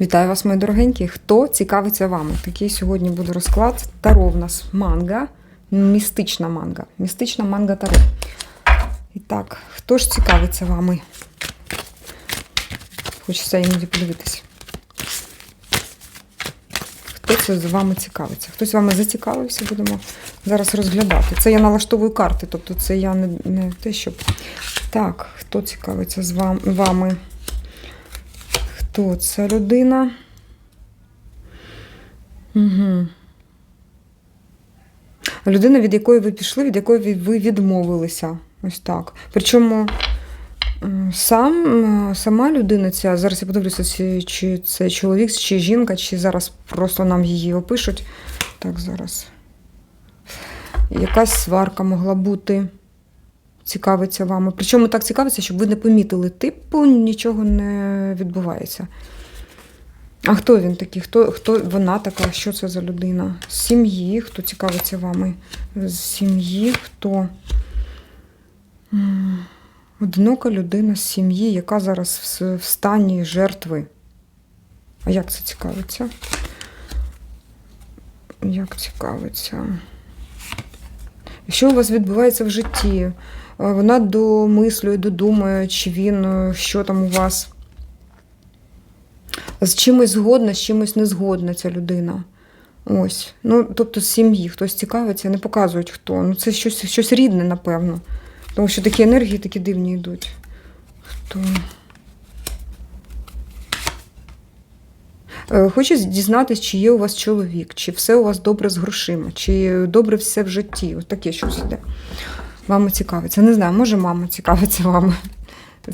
Вітаю вас, мої дорогенькі. Хто цікавиться вами? Такий сьогодні буде розклад. Таро в нас манга, містична манга. Містична манга таро. І так, хто ж цікавиться вами? Хочеться іноді подивитися. Хто це з вами цікавиться? Хтось з вами зацікавився, будемо зараз розглядати. Це я налаштовую карти, тобто це я не, не те, щоб. Так, хто цікавиться з вами? Хто ця людина? Угу. Людина, від якої ви пішли, від якої ви- ви відмовилися. Ось так. Причому сам, сама людина ця, зараз я подивлюся, чи це чоловік, чи жінка, чи зараз просто нам її опишуть. Так, зараз. Якась сварка могла бути. Цікавиться вами. Причому так цікавиться, щоб ви не помітили, типу нічого не відбувається. А хто він такий? Хто, хто вона така? Що це за людина? З сім'ї, хто цікавиться вами? З сім'ї, хто? Одинока людина з сім'ї, яка зараз в стані жертви. А як це цікавиться? Як цікавиться? Що у вас відбувається в житті? Е, Вона домислює, додумує, чи він, е, що там у вас. З чимось згодна, з чимось не згодна ця людина. Ось. Ну, тобто з сім'ї хтось цікавиться, не показують хто. Ну, це щось, щось рідне, напевно. Тому що такі енергії такі дивні йдуть. Хто? Е, Хочу дізнатися, чи є у вас чоловік, чи все у вас добре з грошима, чи добре все в житті. Ось таке щось йде. Мама цікавиться. Не знаю, може мама цікавиться вами.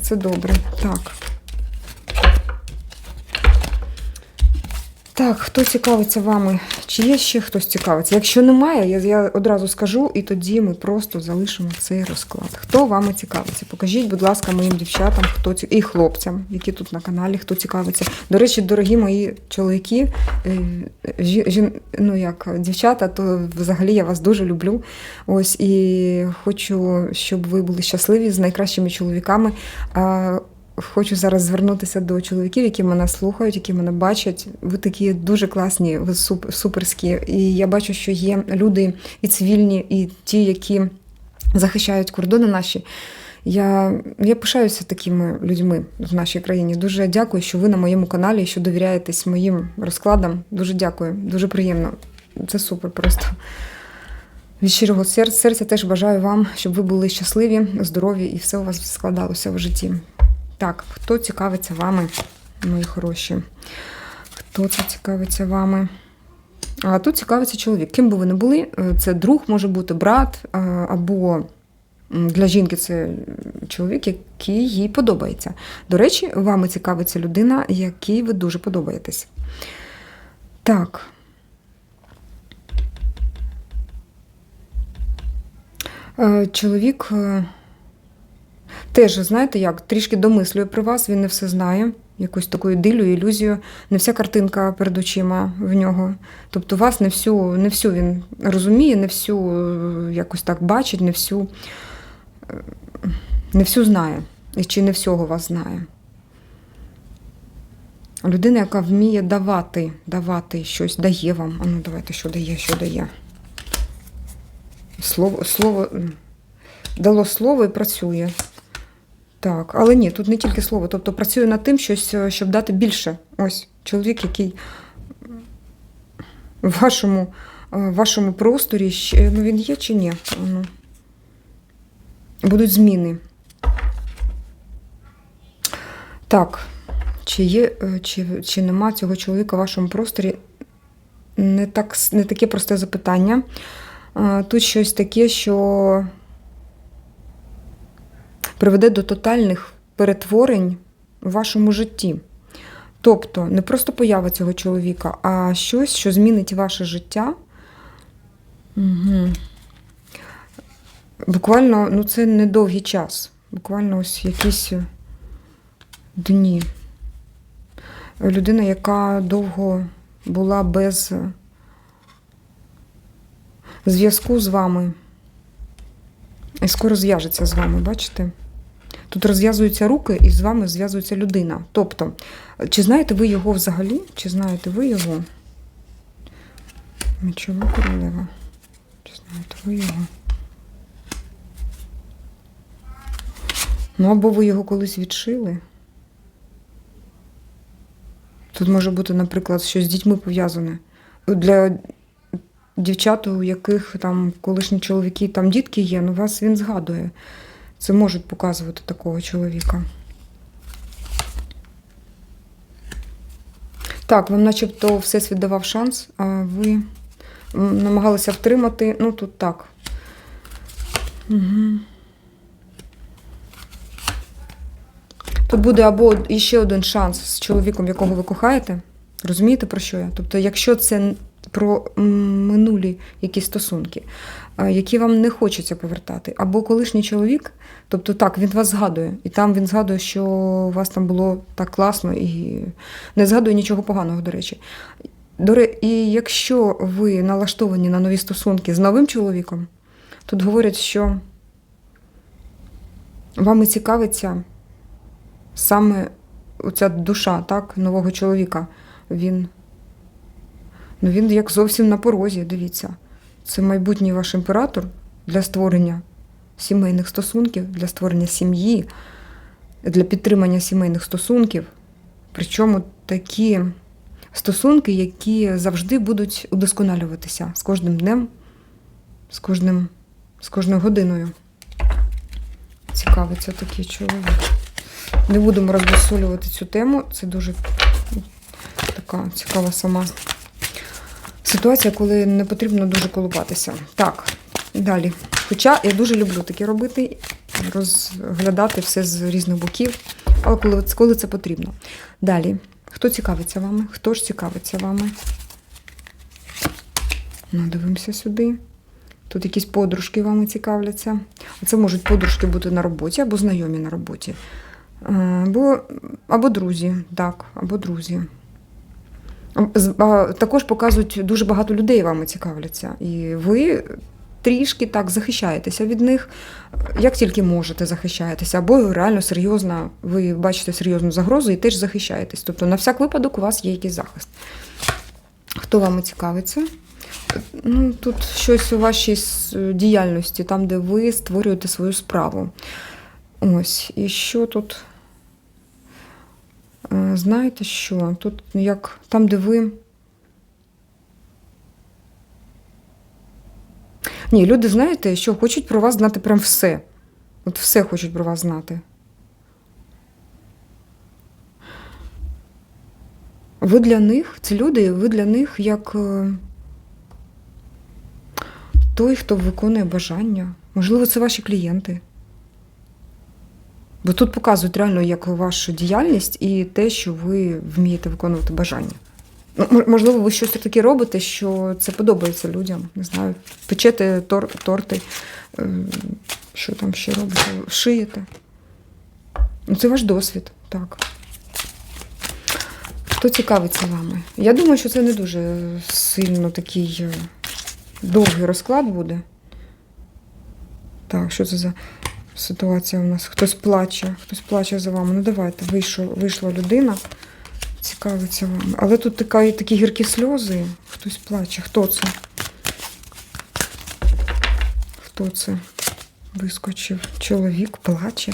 Це добре. Так. Так, хто цікавиться вами? Чи є ще хтось цікавиться? Якщо немає, я, я одразу скажу, і тоді ми просто залишимо цей розклад. Хто вами цікавиться? Покажіть, будь ласка, моїм дівчатам, хто ці... і хлопцям, які тут на каналі, хто цікавиться. До речі, дорогі мої чоловіки, е, жі, жін... ну як дівчата, то взагалі я вас дуже люблю. Ось і хочу, щоб ви були щасливі з найкращими чоловіками. Хочу зараз звернутися до чоловіків, які мене слухають, які мене бачать. Ви такі дуже класні, ви суп- суперські. І я бачу, що є люди і цивільні, і ті, які захищають кордони наші. Я, я пишаюся такими людьми в нашій країні. Дуже дякую, що ви на моєму каналі, що довіряєтесь моїм розкладам. Дуже дякую, дуже приємно. Це супер просто. Від щирого серця теж бажаю вам, щоб ви були щасливі, здорові і все у вас складалося в житті. Так, хто цікавиться вами, мої хороші? Хто це цікавиться вами? А тут цікавиться чоловік. Ким би ви не були, е, це друг може бути брат, або для жінки це чоловік, який їй подобається. До речі, вами цікавиться людина, якій ви дуже подобаєтесь. Так. Е, Чоловік е, теж, знаєте як, трішки домислює про вас, він не все знає, якусь таку ідилю, ілюзію, не вся картинка перед очима в нього. Тобто вас не всю, не всю він розуміє, не всю е, якось так бачить, не всю, е, не всю знає. І чи не всього вас знає. Людина, яка вміє давати, давати щось, дає вам. А ну давайте, що дає, що дає. Слово, слово дало слово і працює. Так, але ні, тут не тільки слово, тобто працює над тим, щось, е, щоб дати більше. Ось чоловік, який в вашому, е, в вашому просторі, ну він є чи ні? Ну, будуть зміни. Так, чи є, е, чи, чи нема цього чоловіка в вашому просторі? Не, так, не таке просте запитання. Тут щось таке, що приведе до тотальних перетворень у вашому житті. Тобто не просто поява цього чоловіка, а щось, що змінить ваше життя. Угу. Буквально, ну це недовгий час. Буквально ось якісь дні. Людина, яка довго була без зв'язку з вами. І скоро зв'яжеться з вами, бачите? Тут розв'язуються руки і з вами зв'язується людина. Тобто, чи знаєте ви його взагалі? Чи знаєте ви його? Мечова королева. Чи знаєте ви його? Ну, або ви його колись відшили. Тут може бути, наприклад, щось з дітьми пов'язане. Для дівчат, у яких там колишні чоловіки, там дітки є, ну вас він згадує. Це можуть показувати такого чоловіка. Так, вам начебто Всесвіт давав шанс, а ви намагалися втримати. Ну, тут так. Угу. Тут буде або іще один шанс з чоловіком, якого ви кохаєте. Розумієте, про що я? Тобто, якщо це про минулі якісь стосунки, які вам не хочеться повертати, або колишній чоловік, тобто так, він вас згадує, і там він згадує, що у вас там було так класно, і не згадує нічого поганого, до речі. І якщо ви налаштовані на нові стосунки з новим чоловіком, тут говорять, що вами цікавиться саме оця душа так, нового чоловіка. Він, ну, він як зовсім на порозі, дивіться. Це майбутній ваш імператор для створення сімейних стосунків, для створення сім'ї, для підтримання сімейних стосунків. Причому такі стосунки, які завжди будуть удосконалюватися з кожним днем, з, кожним, з кожною годиною. Цікавиться такий чоловік. Не будемо розбусолювати цю тему. Це дуже така цікава сама ситуація, коли не потрібно дуже колупатися. Так, далі. Хоча я дуже люблю таке робити, розглядати все з різних боків, але коли, коли це потрібно. Далі. Хто цікавиться вами? Хто ж цікавиться вами? Ну, дивимося сюди. Тут якісь подружки вами цікавляться. А це можуть подружки бути на роботі або знайомі на роботі. Е, Або, або друзі, так, або друзі. Також показують, дуже багато людей вами цікавляться. І ви трішки так захищаєтеся від них, як тільки можете захищаєтеся, або реально серйозно, ви бачите серйозну загрозу і теж захищаєтесь. Тобто на всяк випадок у вас є якийсь захист. Хто вами цікавиться? Ну, тут щось у вашій діяльності, там, де ви створюєте свою справу. Ось, і що тут? Е, Знаєте що? Тут як там, де ви. Ні, люди, знаєте, що хочуть про вас знати прям все. От все хочуть про вас знати. Ви для них, ці люди, ви для них як е, той, хто виконує бажання. Можливо, це ваші клієнти. Бо тут показують реально як вашу діяльність і те, що ви вмієте виконувати бажання. Можливо, ви щось таке робите, що це подобається людям. Не знаю, печете тор, торти, е, що там ще робите, шиєте. Ну, це ваш досвід, так. Хто цікавиться вами? Я думаю, що це не дуже сильно такий е, довгий розклад буде. Так, що це за ситуація у нас? Хтось плаче, хтось плаче за вами. Ну давайте, вийшов, вийшла людина, цікавиться вами. Але тут така, такі гіркі сльози. Хтось плаче. Хто це? Хто це? Вискочив. Чоловік плаче.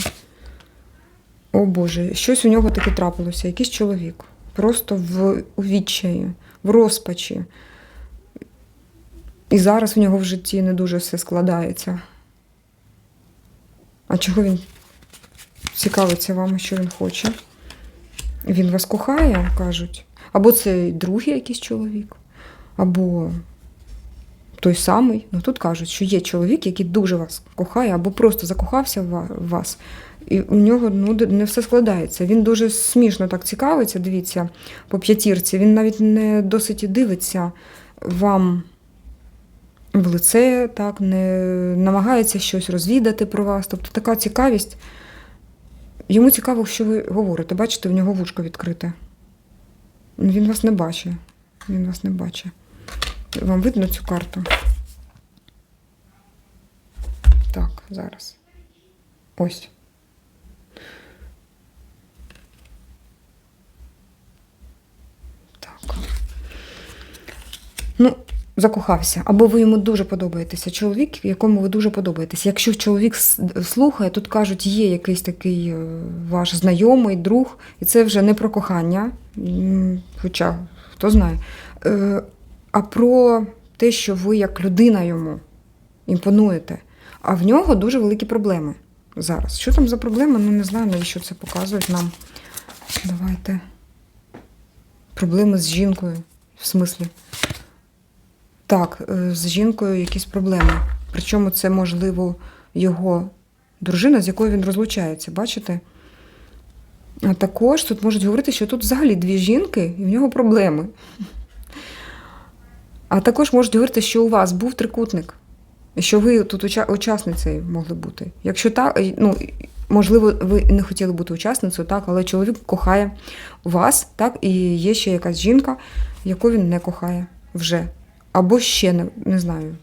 О Боже, щось у нього таке трапилося. Якийсь чоловік. Просто в у відчаї, в розпачі. І зараз в нього в житті не дуже все складається. А чого він цікавиться вами, що він хоче? Він вас кохає, кажуть. Або це другий якийсь чоловік, або той самий. Ну тут кажуть, що є чоловік, який дуже вас кохає, або просто закохався в вас. І у нього ну, не все складається. Він дуже смішно так цікавиться, дивіться, по п'ятірці. Він навіть не досить дивиться вам в лице, так, не намагається щось розвідати про вас. Тобто така цікавість. Йому цікаво, що ви говорите. Бачите, в нього вушко відкрите. Він вас не бачить. Він вас не бачить. Вам видно цю карту? Так, зараз. Ось. Так. Ну, закохався, або ви йому дуже подобаєтеся. Чоловік, якому ви дуже подобаєтеся. Якщо чоловік слухає, тут кажуть, є якийсь такий е, ваш знайомий, друг, і це вже не про кохання, хоча хто знає, е, а про те, що ви як людина йому імпонуєте. А в нього дуже великі проблеми зараз. Що там за проблеми? Ну не знаю, навіщо це показують нам. Давайте. Проблеми з жінкою, в смислі. Так, е, з жінкою якісь проблеми. Причому це, можливо, його дружина, з якою він розлучається, бачите? А також тут можуть говорити, що тут взагалі дві жінки, і в нього проблеми. А також можуть говорити, що у вас був трикутник, що ви тут уча- учасницею могли бути. Якщо так, е, ну, можливо, ви не хотіли бути учасницею, так, але чоловік кохає вас, так, і є ще якась жінка, яку він не кохає вже. Або ще не, не знаю.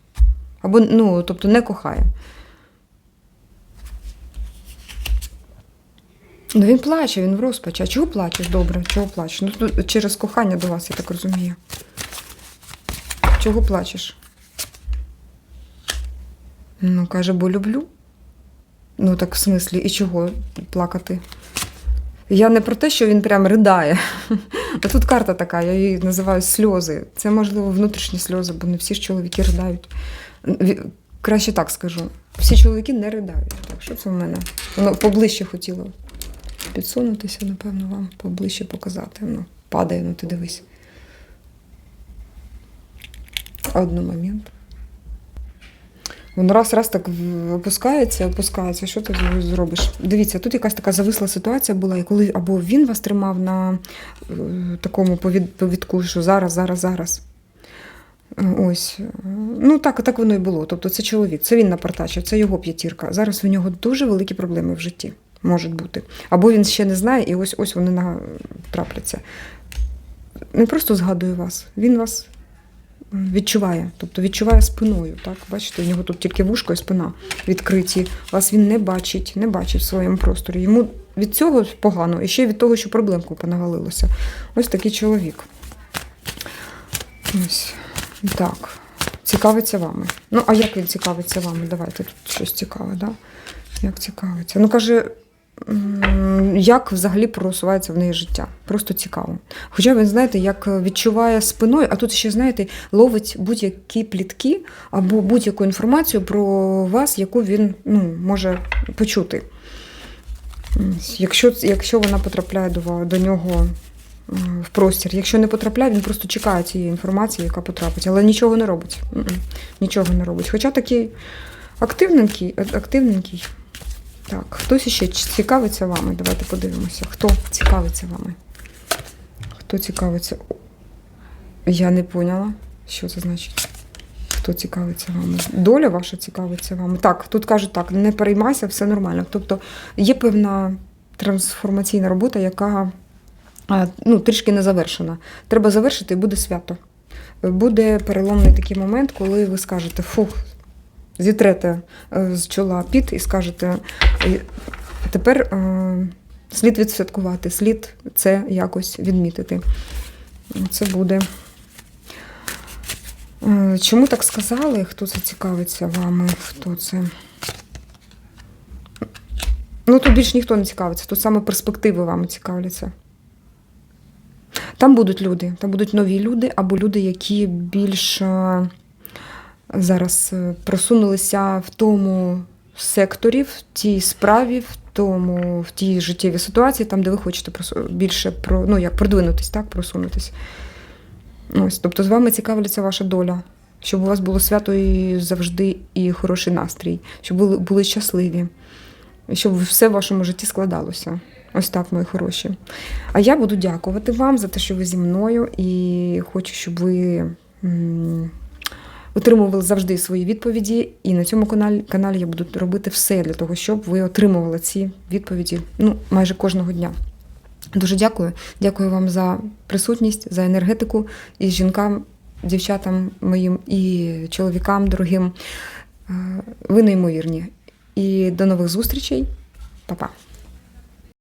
Або, ну, тобто не кохає. Ну він плаче, він в розпачі. А чого плачеш? Добре, чого плачеш? Ну, тут через кохання до вас, я так розумію. Чого плачеш? Ну, каже, бо люблю. Ну, так в смислі, і чого плакати? Я не про те, що він прям ридає. А тут карта така, я її називаю сльози. Це, можливо, внутрішні сльози, бо не всі ж чоловіки ридають. Краще так скажу. Всі чоловіки не ридають. Так, що це в мене? Воно поближче хотіло підсунутися, напевно, вам поближче показати. Воно падає, ну ти дивись. Один момент. Воно раз раз так опускається, опускається. Що ти зробиш? Дивіться, тут якась така зависла ситуація була, і коли або він вас тримав на е, такому повід, повідку, що зараз, зараз, зараз. Ось. Ну так, так воно і було. Тобто це чоловік, це він напартачив, це його п'ятірка. Зараз у нього дуже великі проблеми в житті можуть бути. Або він ще не знає, і ось ось вони трапляться. Не просто згадує вас, він вас відчуває, тобто відчуває спиною. Так? Бачите, у нього тут тільки вушко і спина відкриті. Вас він не бачить, не бачить в своєму просторі. Йому від цього погано, і ще від того, що проблемку понавалилося. Ось такий чоловік. Ось так. Цікавиться вами. Ну, а як він цікавиться вами? Давайте тут щось цікаве, да? Як цікавиться? Ну, каже, як взагалі просувається в неї життя. Просто цікаво. Хоча він, знаєте, як відчуває спиною, а тут ще, знаєте, ловить будь-які плітки або будь-яку інформацію про вас, яку він ну, може почути. Якщо, якщо вона потрапляє до, до нього в простір. Якщо не потрапляє, він просто чекає цієї інформації, яка потрапить, але нічого не робить. Нічого не робить. Хоча такий активненький, активненький. Так, хтось іще цікавиться вами. Давайте подивимося. Хто цікавиться вами? Хто цікавиться? Я не поняла, що це значить. Хто цікавиться вами? Доля ваша цікавиться вами. Так, тут кажуть так, не переймайся, все нормально. Тобто є певна трансформаційна робота, яка ну, трішки не завершена. Треба завершити і буде свято. Буде переломний такий момент, коли ви скажете фух, зітрете е, з чола піт і скажете, «Е, тепер е, слід відсвяткувати, слід це якось відмітити. Це буде. Чому так сказали? Хто це цікавиться вами? Хто це? Ну, тут більш ніхто не цікавиться, тут саме перспективи вами цікавляться. Там будуть люди, там будуть нові люди, або люди, які більш зараз е, просунулися в тому секторі, в тій справі, в тому, в тій життєвій ситуації, там, де ви хочете більше про, ну, як продвинутись, так, просунутись. Ось, тобто з вами цікавляться ваша доля, щоб у вас було свято і завжди і хороший настрій, щоб були, були щасливі, щоб все в вашому житті складалося. Ось так, мої хороші. А я буду дякувати вам за те, що ви зі мною, і хочу, щоб ви отримували завжди свої відповіді. І на цьому каналі, я буду робити все для того, щоб ви отримували ці відповіді ну, майже кожного дня. Дуже дякую. Дякую вам за присутність, за енергетику і жінкам, дівчатам моїм і чоловікам дорогим. Е, Ви неймовірні. І до нових зустрічей. Па-па.